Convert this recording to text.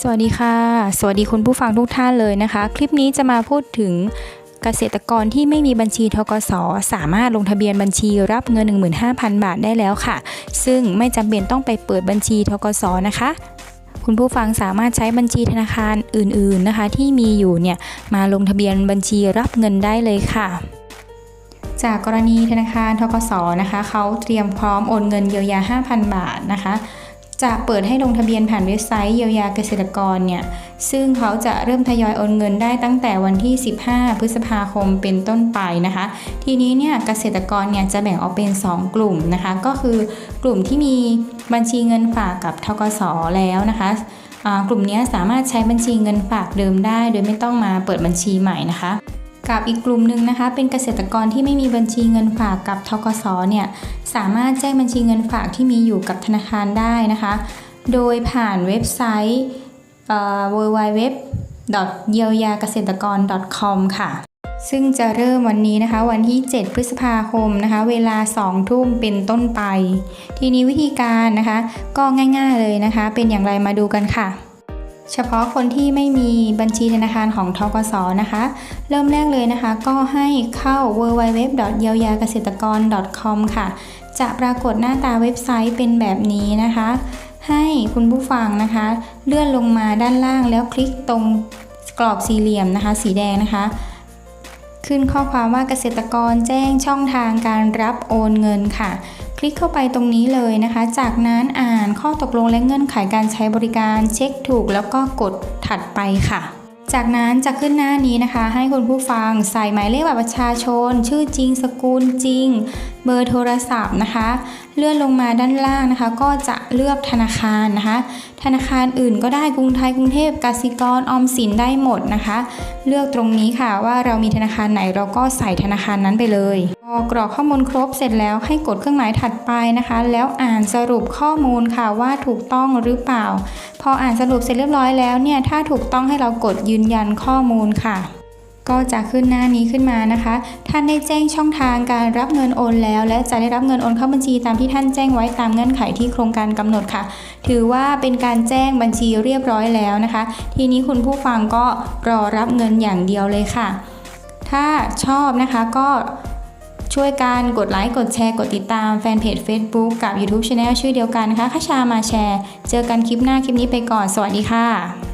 สวัสดีค่ะ สวัสดีคุณผู้ฟังทุกท่านเลยนะคะ คลิปนี้จะมาพูดถึงเกษตรกรที่ไม่มีบัญชีทกสสามารถลงทะเบียนบัญชีรับเงิน 15,000 บาทได้แล้วค่ะ ซึ่งไม่จำเป็นต้องไปเปิดบัญชีทกสนะคะ คุณผู้ฟังสามารถใช้บัญชีธนาคารอื่น ๆนะคะ ที่มีอยู่เนี่ยมาลงทะเบียนบัญชีรับเงินได้เลยค่ะจากกรณีธนาคารทกสนะคะเขาเตรียมพร้อมโอนเงินเยียวยา 5,000 บาทนะคะ จะเปิดให้ลงทะเบียนผ่านเว็บไซต์เยียวยาเกษตรกรเนี่ยซึ่งเขาจะเริ่มทยอยโอนเงินได้ตั้งแต่วันที่ 15 พฤษภาคมเป็นต้นไปนะคะ ทีนี้เนี่ยเกษตรกรเนี่ยจะแบ่งออกเป็น 2 กลุ่มนะคะ ก็คือกลุ่มที่มีบัญชีเงินฝากกับทกสแล้วนะคะกลุ่มนี้สามารถใช้บัญชีเงินฝากเดิมได้ โดยไม่ต้องมาเปิดบัญชีใหม่นะคะกับอีกกลุ่มหนึ่งนะคะ เป็นเกษตรกรที่ไม่มีบัญชีเงินฝากกับทกสเนี่ย สามารถแจ้งบัญชีเงินฝากที่มีอยู่กับธนาคารได้นะคะ โดยผ่านเว็บไซต์ www เยียวยาเกษตรกร .com ค่ะ ซึ่งจะเริ่มวันนี้นะคะ วันที่ 7 พฤษภาคมนะคะ เวลา 2 ทุ่มเป็นต้นไป ทีนี้วิธีการนะคะ ก็ง่ายๆเลยนะคะ เป็นอย่างไรมาดูกันค่ะเฉพาะคนที่ไม่มีบัญชีธนาคารของทกสนะคะ เริ่มแรกเลยนะคะ ก็ให้เข้า www เยียวยาเกษตรกร .com ค่ะ จะปรากฏหน้าตาเว็บไซต์เป็นแบบนี้นะคะ ให้คุณผู้ฟังนะคะ เลื่อนลงมาด้านล่างแล้วคลิกตรงกรอบสี่เหลี่ยมนะคะ สีแดงนะคะ ขึ้นข้อความว่าเกษตรกรแจ้งช่องทางการรับโอนเงินค่ะ คลิกเข้าไปตรงนี้เลยนะคะ จากนั้นอ่านข้อตกลงและเงื่อนไขการใช้บริการเช็คถูก แล้วก็กดถัดไปค่ะ จากนั้นจะขึ้นหน้านี้นะคะ ให้คุณผู้ฟังใส่หมายเลขบัตรประชาชน ชื่อจริง สกุลจริง เบอร์โทรศัพท์นะคะ เลื่อนลงมาด้านล่างนะคะ ก็จะเลือกธนาคารนะคะ ธนาคารอื่นก็ได้กรุงไทยกรุงเทพกสิกรออมสินได้หมดนะคะ เลือกตรงนี้ค่ะว่าเรามีธนาคารไหนเราก็ใส่ธนาคารนั้นไปเลยพอกรอกข้อมูลครบเสร็จแล้วให้กดเครื่องหมายถัดไปนะคะ แล้วอ่านสรุปข้อมูลค่ะว่าถูกต้องหรือเปล่า พออ่านสรุปเสร็จเรียบร้อยแล้วเนี่ยถ้าถูกต้องให้เรากดยืนยันข้อมูลค่ะ ก็จะขึ้นหน้านี้ขึ้นมานะคะ ท่านได้แจ้งช่องทางการรับเงินโอนแล้ว และจะได้รับเงินโอนเข้าบัญชีตามที่ท่านแจ้งไว้ตามเงื่อนไขที่โครงการกำหนดค่ะ ถือว่าเป็นการแจ้งบัญชีเรียบร้อยแล้วนะคะ ทีนี้คุณผู้ฟังก็รอรับเงินอย่างเดียวเลยค่ะ ถ้าชอบนะคะก็ ช่วยกันกดไลค์กดแชร์กดติดตามแฟนเพจ Facebook กับ YouTube Channel ชื่อเดียวกันนะคะคชามาแชร์ เจอกันคลิปหน้าคลิปนี้ไปก่อน สวัสดีค่ะ